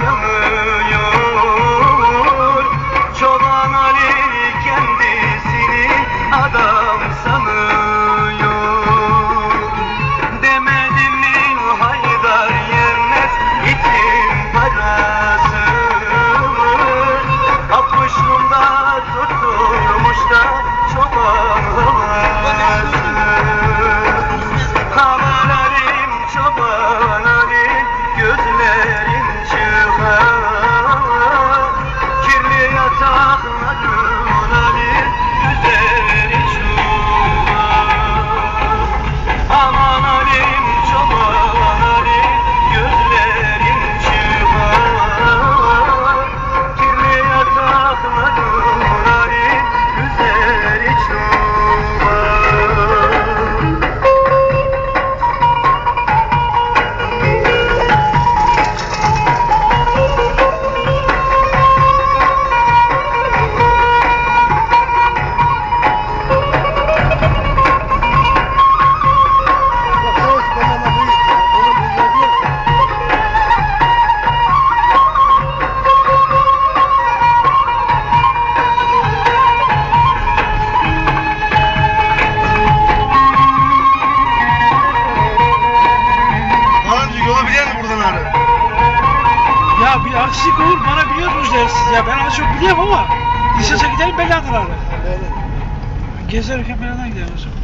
yaşamıyor. Çoban Ali bunları. Ya bir aksilik olur bana biliyorsunuz dersiz ya. Ben az çok biliyorum ama dışarısa gidelim beladıları. Gezerken beladan gidelim o zaman.